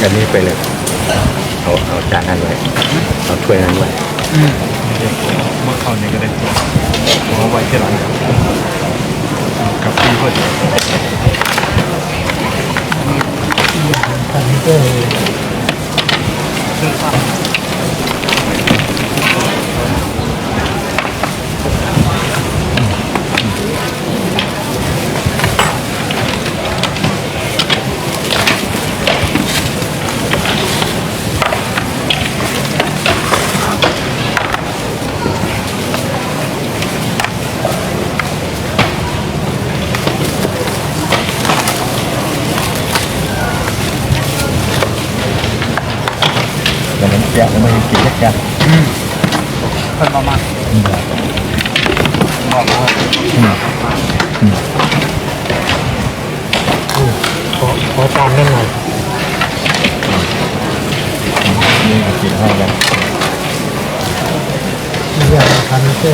กันนี้ไปเลยเอาเอาจานนั้นไว้เอาถ้วยนั้นไว้เมื่อเข้านี่ก็ได้ตัวเอาไว้ที่หลังกับพี่เพื่อนไทยมันก็ แต่มันแกะแล้วมันกินแกะเพิ่นมามาบอกว่าขอขอตามนั่นหน่อยนี่ก็กินให้กันกินยางไทยมันก็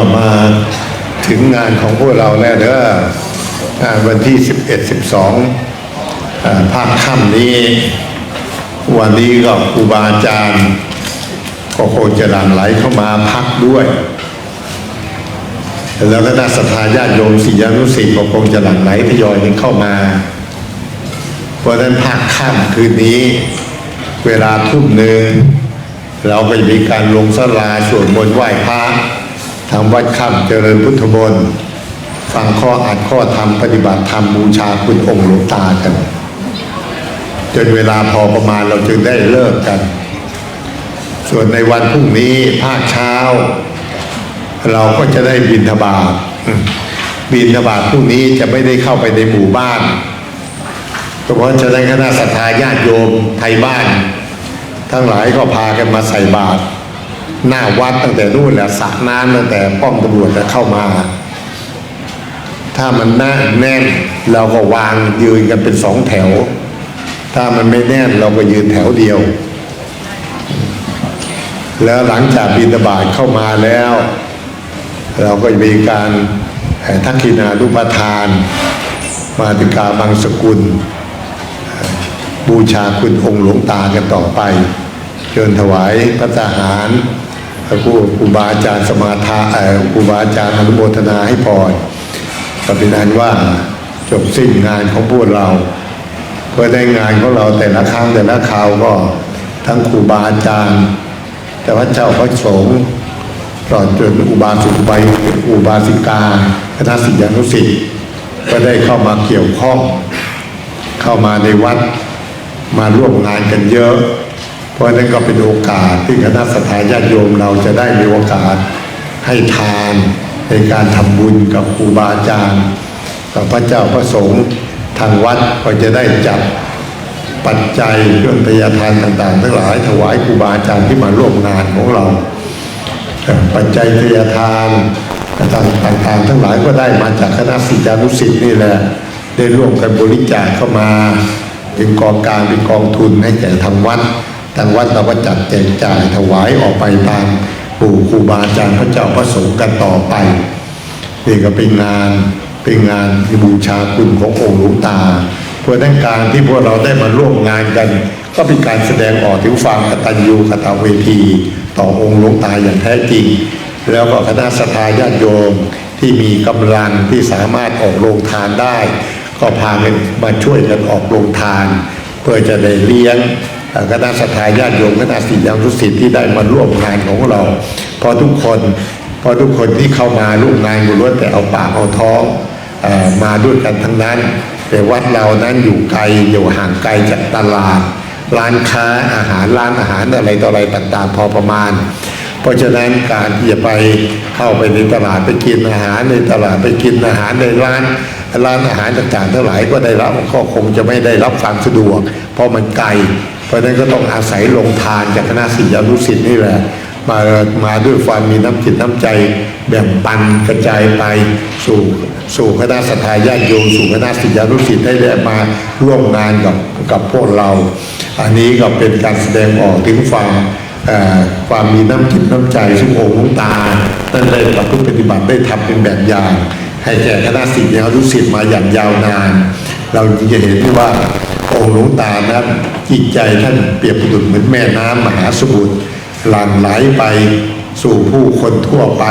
ก็มาถึงงานของพวกเราแล้วเด้องานวันที่ 11 12อ่าภาคค่ำนี้ วันนี้ก็ครูบาอาจารย์ก็คงจะหลั่งไหลเข้ามาพักด้วย แล้วก็น่าศรัทธาญาติโยมศิษยานุศิษย์ก็คงจะหลั่งไหลทยอยกันเข้ามาเพราะฉะนั้นภาคค่ำคืนนี้ เวลาทุ่มหนึ่งเราก็จะมีการลงสลาสวดมนต์ไหว้พระ ทางวัดค่ำเจริญพุทธมนฟังข้ออ่านข้อธรรมปฏิบัติธรรมบูชาคุณองค์หลวงตากัน จนเวลาพอประมาณเราจึงได้เลิกกัน ส่วนในวันพรุ่งนี้ภาคเช้า เราก็จะได้บินทบาทบินทบาทพรุ่งนี้จะไม่ได้เข้าไปในหมู่บ้านเพราะฉะนั้นคณะสัตยาญาติโยมไทยบ้าน ทั้งหลายก็พากันมาใส่บาตร หน้าวัดตั้งแต่นู่นแหละสระน้ำตั้งแต่ป้อมตำรวจจะเข้ามา ถ้ามันแน่นแน่นเราก็วางยืนกันเป็นสองแถว ถ้ามันไม่แน่นเราก็ยืนแถวเดียว แล้วหลังจากบินบาตเข้ามาแล้ว เราก็จะมีการเอ่ทักขินานุปทาน มาติกาบางสกุล บูชาคุณองค์หลวงตากันต่อไปเชิญถวายพระทหาร พระครูครูบาอาจารย์สมาทาเอ่อครูบาอาจารย์อนุโมทนาให้พรป็นนั้นว่าจบสิ้นงานของพวกเรา เพื่อได้งานของเราแต่ละครั้งแต่ละคราวก็ทั้งครูบาอาจารย์ แต่ว่าเจ้าพระสงฆ์ตลอดจนอุบาสกอุบายอุบาสิกาคณะศิษยานุศิษย์ก็ได้เข้ามาเกี่ยวข้อง เข้ามาในวัดมาร่วมงานกันเยอะ เพราะนั้นก็เป็นโอกาสที่คณะสัตยาญาติโยมเราจะได้มีโอกาสให้ทานในการทำบุญกับครูบาอาจารย์กับพระเจ้าพระสงฆ์ทางวัดก็จะได้จัดปัจจัยเครื่องทยาทานต่างๆ ทั้งหลายถวายครูบาอาจารย์ที่มาร่วมงานของเรา ปัจจัยทยาทานต่างๆ ทั้งหลายก็ได้มาจากคณะศิษยานุศิษย์นี่แหละได้ร่วมกันบริจาคเข้ามาเป็นกองกลารเป็นกองทุนให้แก่ทางวัด ทางวัดเราก็จัดแจกจ่ายถวายออกไปตามปู่ครูบาอาจารย์พระเจ้าพระสงฆ์กันต่อไปนี่ก็เป็นงานเป็นงานที่บูชาคุณขององค์หลวงตาเพื่อต้งการที่พวกเราได้มาร่วมงานกัน ก็เป็นการแสดงออกถึงความกตัญญูกตเวที ต่อองค์หลวงตาอย่างแท้จริง แล้วก็คณะสัตยาญาติโยมที่มีกำลังที่สามารถออกโรงทานได้ ก็พากันมาช่วยกันออกโรงทาน เพื่อจะได้เลี้ยง คณะสัตยาญาติโยมคณะศิษยานุศิษย์ที่ได้มาร่วมงานของเราเพราะทุกคนเพราะทุกคนที่เข้ามาร่วมงานก็ล้วนแต่เอาปากเอาท้องอมาด้วยกันทั้งนั้น แต่วัดเรานั้นอยู่ไกลอยู่ห่างไกลจากตลาดร้านค้าอาหารร้านอาหารอะไรต่ออะไรต่างๆ พอประมาณ เพราะฉะนั้นการที่จะไปเข้าไปในตลาดไปกินอาหารในตลาดไปกินอาหารในร้านร้านอาหารต่างๆทั้งหลายก็ได้รับก็คงจะไม่ได้รับความสะดวก เพราะมันไกล เพราะนั้นก็ต้องอาศัยลงทานจากคณะศิษยานุศิษย์นี่แหละ มามาด้วยความมีน้ำจิตน้ำใจแบ่งปันกระจายไปสู่สู่คณะสัตยาญาติโยมสู่คณะศิษยานุศิษย์ได้ได้มาร่วมงานกับกับพวกเรา อันนี้ก็เป็นการแสดงออกถึงความความมีน้ำจิตน้ำใจซึ่งองค์ลวงตาท่านได้ประพฤติปฏิบัติได้ทำเป็นแบบอย่างให้แก่คณะศิษยานุศิษย์มาอย่างยาวนาน เราจึงจะเห็นได้ว่า องหลวงตานั้นจิตใจท่านเปรียบดุจเหมือนแม่น้ำมหาสมุทรหลั่งไหลไปสู่ผู้คนทั่วไป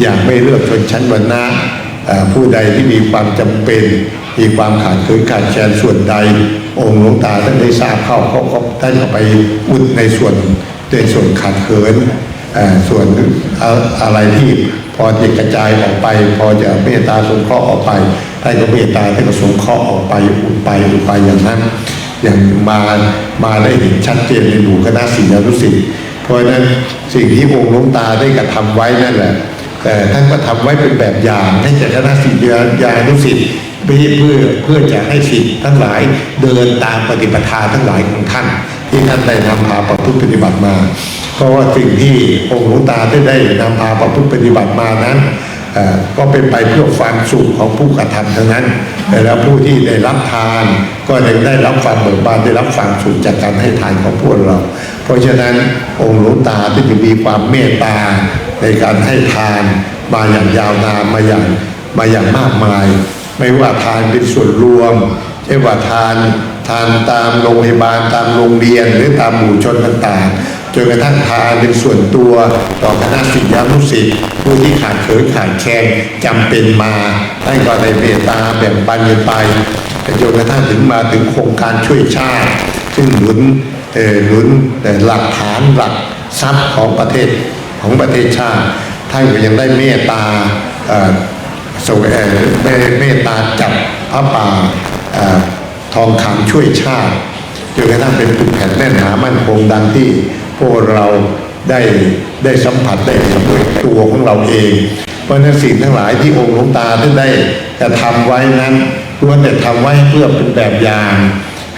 อย่างไม่เลือกชนชั้นวรรณะผู้ใดที่มีความจำเป็น มีความขาดเคินขาดแคลนส่วนใด องค์หลวงตาท่านได้ทราบเข้าเขาเขาท่านก็ไปอุดในส่วนในส่วนขาดเคินส่วนอะอะไรที่พอจะกระจายออกไป พอจะเมตตาสงเคราะห์ออกไป ทท่านก็เมตตาท่านก็สงเคราะห์ออกไปอุดไปอุดไปอย่างนั้น อย่างมามาได้เห็นชัดเจนในหมู่คณะศิษยานุศิษย์เพราะฉะนั้นสิ่งที่องค์หลวงตาได้กระทำไว้นั่นแหละแต่ท่านก็ทำไว้เป็นแบบอย่างให้แก่คณะศิษยานุศิษย์เพื่อเพื่อเพื่อจะให้ศิษย์ทั้งหลายเดินตามปฏิปทาทั้งหลายของท่าน ที่ท่านได้นำพาประพฤติปฏิบัติมา เพราะว่าสิ่งที่องค์หลวงตาได้ได้นำพาประพฤติปฏิบัติมานั้น ก็เป็นไปเพื่อความสุขของผู้กระทำทั้งนั้นแล้วผู้ที่ได้รับทาน ก็ได้รับความเบิกบานได้รับความสุขจากการให้ทานของพวกเรา เพราะฉะนั้นองค์หลวงตาที่จะมีความเมตตาในการให้ทานมาอย่างยาวนานมาอย่างมาอย่างมากมาย ไม่ว่าทานเป็นส่วนรวมใช่ว่าทานทานตามโรงพยาบาลตามโรงเรียนหรือตามหมู่ชนต่างๆ จนกระทั่งทานเป็นส่วนตัวต่อคณะศิษยานุศิษย์ผู้ที่ขาดเขินขาดแคลนจำเป็นมาท่านก็ได้เมตตาแบ่งปันกันไปจนกระทั่งถึงมาถึงโครงการช่วยชาติ ซึ่งหนุนเอ่อหนุนแต่หลักฐานหลักทรัพย์ของประเทศของประเทศชาติ ท่านก็ยังได้เมตตาเอ่อส่งเอ่อเมตตาจับพระป่าเอ่อทองคำช่วยชาติจนกระทั่งเป็นปึกแผ่นแน่นหนามั่นคงดังที่ พวกเราได้ได้สัมผัสได้เห็นด้วยตัวของเราเอง เพราะนั้นสิ่งทั้งหลายที่องค์หลวงตาท่านได้กระทำไว้นั้นล้วนแต่ทำไว้เพื่อเป็นแบบอย่าง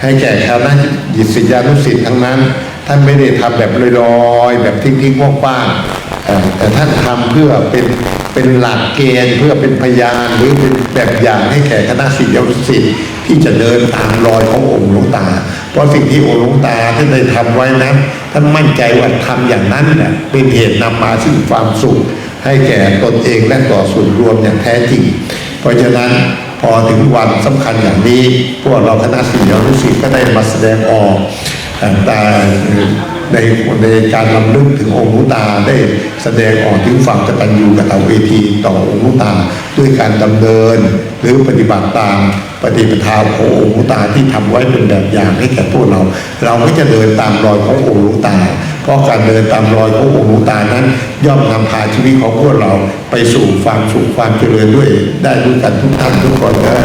ให้แก่คณะยิศิษยานุศิษย์ทั้งนั้น ท่านไม่ได้ทำแบบลอยๆแบบทิ้งๆว่างๆแต่ท่านทำเพื่อเป็นเป็นหลักเกณฑ์เพื่อเป็นพยานหรือเป็นแบบอย่างให้แก่คณะศิษยานุศิษย์ที่จะเดินตามรอยขององค์หลวงตาเพราะสิ่งที่องค์หลวงตาท่านได้ทำไว้นั้นท่านมั่นใจว่าทำอย่างนั้นแหละเป็นเหตุนำมาซึ่งความสุข ให้แก่ตนเองและต่อส่วนรวมอย่างแท้จริง เพราะฉะนั้นพอถึงวันสำคัญอย่างนี้ พวกเราคณะศิษยานุศิษย์ก็ได้มาแสดงออกแต่ ในในการลำลึกถึงองค์ลวงตาได้แสดงออกถึงความกตัญญูกตเวทีต่อองค์ลวงตาด้วยการดำเนิน หรือปฏิบัติตามปฏิปทาขององค์ลวงตาที่ทำไว้เป็นแบบอย่างให้แก่พวกเรา เราก็จะเดินตามรอยขององค์ลวงตา เพราะการเดินตามรอยขององค์ลวงตานั้น ย่อมนำพาชีวิตของพวกเราไปสู่ความสุขความเจริญด้วย ได้ด้วยกันทุกท่านทุกคนนะ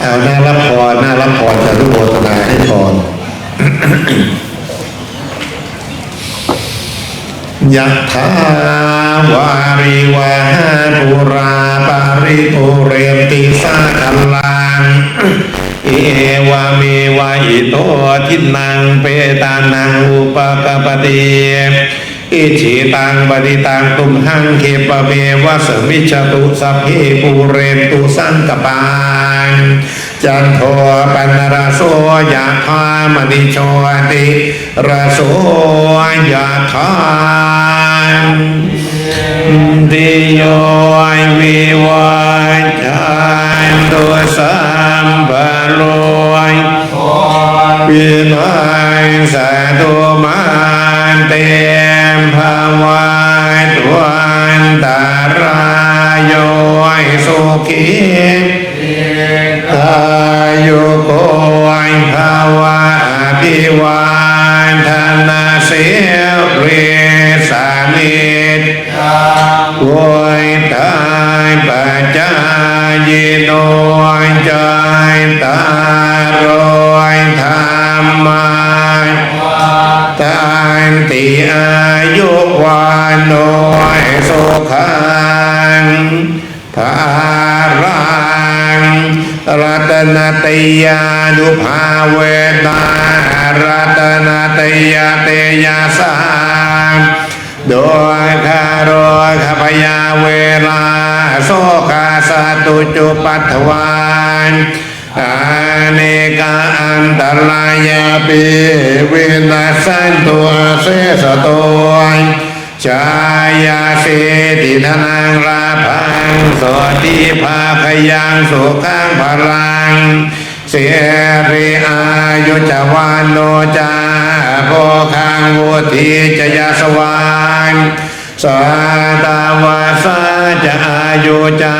เอาหน้ารับพรหน้ารับพรจะรุโมทนาให้พรยะถาวาริวาหาปุราปาริปุเรมติสาคัลลังเอวาเมวะอิโตทินังเปตานังอุปกปปติ อิชิตังปฏิตังตุมหังเคปะเมวะสมิจจตุสัพเพปูเรนตุสังกปานจันโทปันรโสยะธามณิโชติรโสยะธามดิโยวิวัจจันตุสัมปโรยวินัยสาธุมันเต วันธนาเสรีสานิจโวยตายปัจจายโนใจตารอยธรรมาตานติอายุวันโนยสุขังภารังรัตนตยานุภาเวนา รัตนาตยาเตยาสังโดยคารอยขพยาเวลาโสกาสตุจุปัตถวานอาเนกาอันตรายาปิวินาสันตุอาเสสโตยชายาเสติธนังลาพังโสติภาคยังสุขังพลัง สรีอายุจวานโนจาโภคังวุธิจยสวานสาตาวาสาจะอายุจา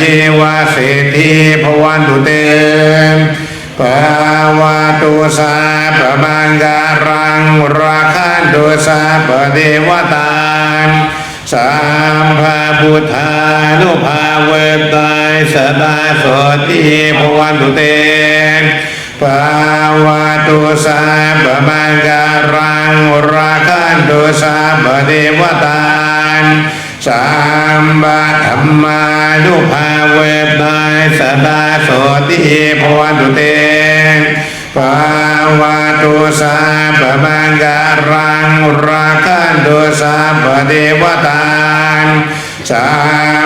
จีวาเศรษฐีพวันตุเตปาวาตุสาปมังการังราคันตุสาปเทวตา สัมภาพุทธานุภาเวตายสดาโสติภวันตุเตปาวาตุสาบมังการังราคันตุสาบเดวตานสัมบาธรรมานุภาเวตายสดาโสติภวันตุเต ปาวาตุสาปะมังการังราคันตุสาปะเดวตานสั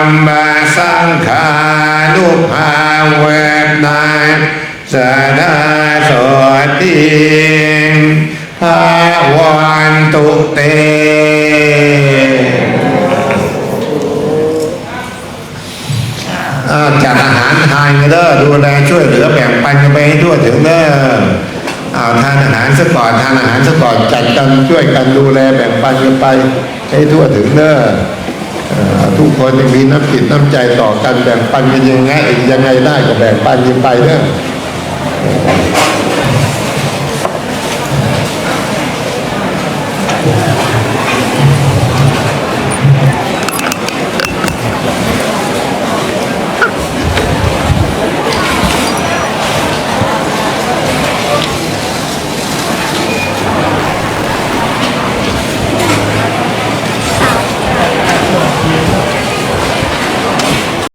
มมาสังขานุภาเวทนายสดาโสติภาวันตุเตอาจาหาร ทานกันเด้อดูแลช่วยเหลือแบ่งปันกันไปให้ทั่วถึงเด้อเอาทานอาหารซะก่อนทานอาหารซะก่อนจัดกันช่วยกันดูแลแบ่งปันกันไปให้ทั่วถึงเด้อทุกคนยังมีน้ำจิตน้ำใจต่อกันแบ่งปันกันยังไงยังไงได้ก็แบ่งปันกันไปเด้อ